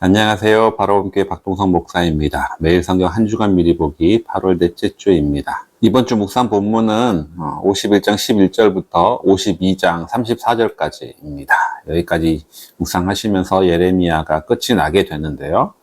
안녕하세요. 바로함께 박동성 목사입니다. 매일 성경 한 주간 미리 보기 8월 넷째 주입니다. 이번 주 묵상 본문은 51장 11절부터 52장 34절까지입니다. 여기까지 묵상하시면서 예레미야가 끝이 나게 되는데요.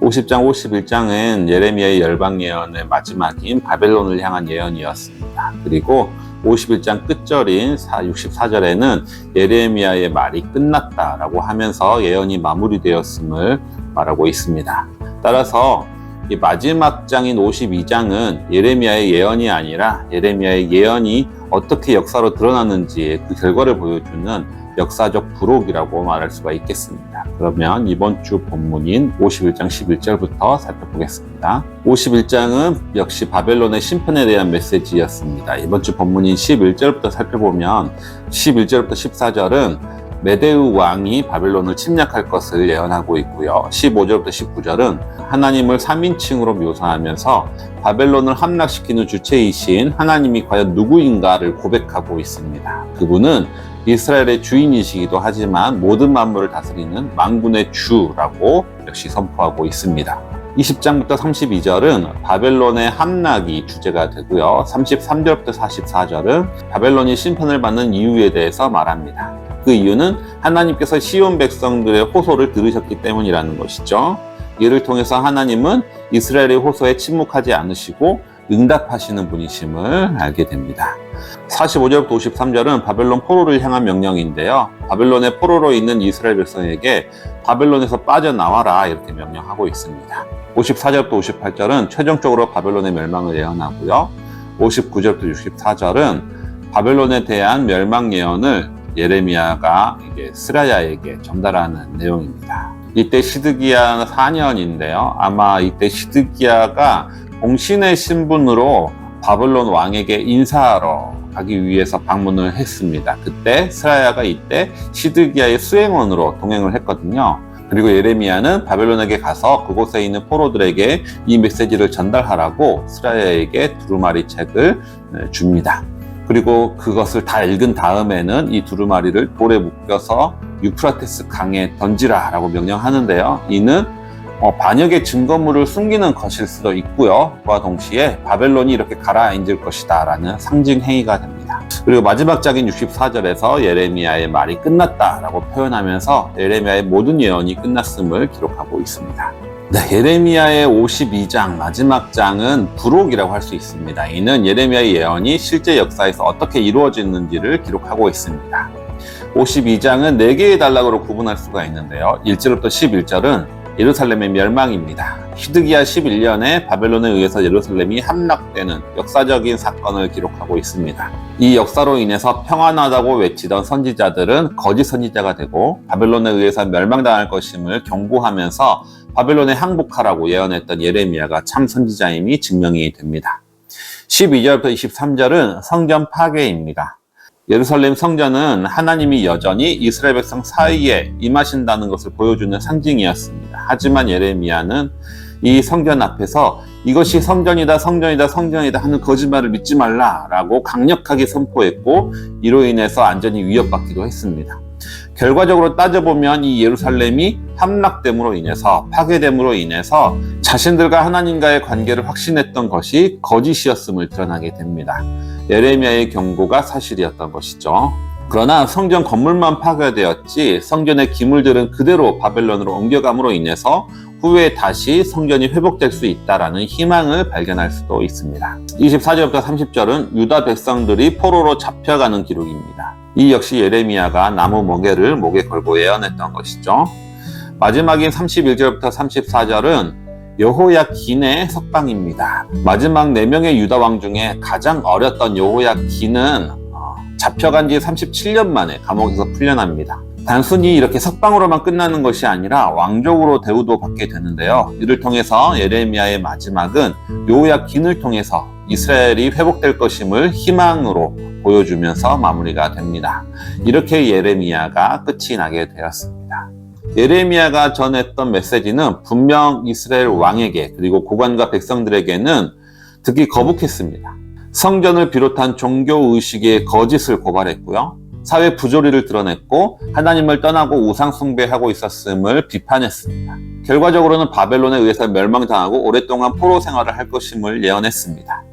50장, 51장은 예레미야의 열방 예언의 마지막인 바벨론을 향한 예언이었습니다. 그리고 51장 끝절인 64절에는 예레미야의 말이 끝났다라고 하면서 예언이 마무리되었음을 말하고 있습니다. 따라서 이 마지막 장인 52장은 예레미야의 예언이 아니라 예레미야의 예언이 어떻게 역사로 드러났는지의 그 결과를 보여주는 역사적 부록이라고 말할 수가 있겠습니다. 그러면 이번 주 본문인 51장 11절부터 살펴보겠습니다. 51장은 역시 바벨론의 심판에 대한 메시지였습니다. 이번 주 본문인 11절부터 살펴보면 11절부터 14절은 메데우 왕이 바벨론을 침략할 것을 예언하고 있고요. 15절부터 19절은 하나님을 3인칭으로 묘사하면서 바벨론을 함락시키는 주체이신 하나님이 과연 누구인가를 고백하고 있습니다. 그분은 이스라엘의 주인이시기도 하지만 모든 만물을 다스리는 만군의 주라고 역시 선포하고 있습니다. 20장부터 32절은 바벨론의 함락이 주제가 되고요. 33절부터 44절은 바벨론이 심판을 받는 이유에 대해서 말합니다. 그 이유는 하나님께서 시온 백성들의 호소를 들으셨기 때문이라는 것이죠. 이를 통해서 하나님은 이스라엘의 호소에 침묵하지 않으시고 응답하시는 분이심을 알게 됩니다. 45절부터 53절은 바벨론 포로를 향한 명령인데요. 바벨론의 포로로 있는 이스라엘 백성에게 바벨론에서 빠져나와라 이렇게 명령하고 있습니다. 54절부터 58절은 최종적으로 바벨론의 멸망을 예언하고요. 59절부터 64절은 바벨론에 대한 멸망 예언을 예레미야가 스라야에게 전달하는 내용입니다. 이때 시드기야 4년인데요. 아마 이때 시드기야가 공신의 신분으로 바벨론 왕에게 인사하러 가기 위해서 방문을 했습니다. 그때 스라야가 이때 시드기야의 수행원으로 동행을 했거든요. 그리고 예레미야는 바벨론에게 가서 그곳에 있는 포로들에게 이 메시지를 전달하라고 스라야에게 두루마리 책을 줍니다. 그리고 그것을 다 읽은 다음에는 이 두루마리를 돌에 묶여서 유프라테스 강에 던지라라고 명령하는데요. 이는 어, 반역의 증거물을 숨기는 것일 수도 있고요. 그와 동시에 바벨론이 이렇게 가라앉을 것이다 라는 상징 행위가 됩니다. 그리고 마지막 장인 64절에서 예레미야의 말이 끝났다 라고 표현하면서 예레미야의 모든 예언이 끝났음을 기록하고 있습니다. 네, 예레미야의 52장 마지막 장은 부록이라고 할 수 있습니다. 이는 예레미야의 예언이 실제 역사에서 어떻게 이루어졌는지를 기록하고 있습니다. 52장은 4개의 단락으로 구분할 수가 있는데요. 1절부터 11절은 예루살렘의 멸망입니다. 히드기야 11년에 바벨론에 의해서 예루살렘이 함락되는 역사적인 사건을 기록하고 있습니다. 이 역사로 인해서 평안하다고 외치던 선지자들은 거짓 선지자가 되고 바벨론에 의해서 멸망당할 것임을 경고하면서 바벨론에 항복하라고 예언했던 예레미야가 참 선지자임이 증명이 됩니다. 12절부터 23절은 성전 파괴입니다. 예루살렘 성전은 하나님이 여전히 이스라엘 백성 사이에 임하신다는 것을 보여주는 상징이었습니다. 하지만 예레미야는 이 성전 앞에서 이것이 성전이다, 성전이다, 성전이다 하는 거짓말을 믿지 말라라고 강력하게 선포했고 이로 인해서 안전이 위협받기도 했습니다. 결과적으로 따져보면 이 예루살렘이 함락됨으로 인해서 파괴됨으로 인해서 자신들과 하나님과의 관계를 확신했던 것이 거짓이었음을 드러나게 됩니다. 예레미야의 경고가 사실이었던 것이죠. 그러나 성전 건물만 파괴되었지 성전의 기물들은 그대로 바벨론으로 옮겨감으로 인해서 후에 다시 성전이 회복될 수 있다라는 희망을 발견할 수도 있습니다. 24절부터 30절은 유다 백성들이 포로로 잡혀가는 기록입니다. 이 역시 예레미야가 나무 멍에를 목에 걸고 예언했던 것이죠. 마지막인 31절부터 34절은 여호야긴의 석방입니다. 마지막 4명의 유다 왕 중에 가장 어렸던 여호야긴은 어, 잡혀간 지 37년 만에 감옥에서 풀려납니다. 단순히 이렇게 석방으로만 끝나는 것이 아니라 왕족으로 대우도 받게 되는데요. 이를 통해서 예레미야의 마지막은 여호야긴을 통해서 이스라엘이 회복될 것임을 희망으로 보여주면서 마무리가 됩니다. 이렇게 예레미야가 끝이 나게 되었습니다. 예레미야가 전했던 메시지는 분명 이스라엘 왕에게 그리고 고관과 백성들에게는 듣기 거북했습니다. 성전을 비롯한 종교 의식의 거짓을 고발했고요. 사회 부조리를 드러냈고 하나님을 떠나고 우상 숭배하고 있었음을 비판했습니다. 결과적으로는 바벨론에 의해서 멸망당하고 오랫동안 포로 생활을 할 것임을 예언했습니다.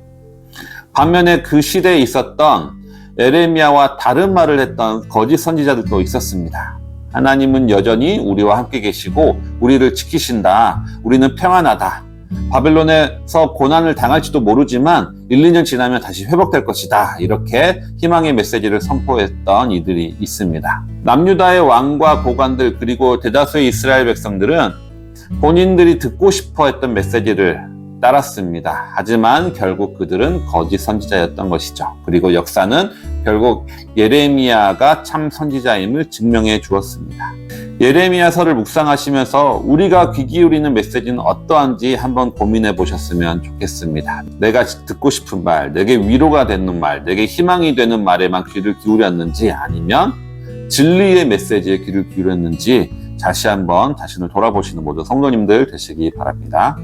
반면에 그 시대에 있었던 에레미야와 다른 말을 했던 거짓 선지자들도 있었습니다. 하나님은 여전히 우리와 함께 계시고 우리를 지키신다. 우리는 평안하다. 바벨론에서 고난을 당할지도 모르지만 1, 2년 지나면 다시 회복될 것이다. 이렇게 희망의 메시지를 선포했던 이들이 있습니다. 남유다의 왕과 고관들 그리고 대다수의 이스라엘 백성들은 본인들이 듣고 싶어 했던 메시지를 따랐습니다. 하지만 결국 그들은 거짓 선지자였던 것이죠. 그리고 역사는 결국 예레미야가 참 선지자임을 증명해 주었습니다. 예레미야서를 묵상하시면서 우리가 귀 기울이는 메시지는 어떠한지 한번 고민해 보셨으면 좋겠습니다. 내가 듣고 싶은 말, 내게 위로가 되는 말, 내게 희망이 되는 말에만 귀를 기울였는지 아니면 진리의 메시지에 귀를 기울였는지 다시 한번 자신을 돌아보시는 모든 성도님들 되시기 바랍니다.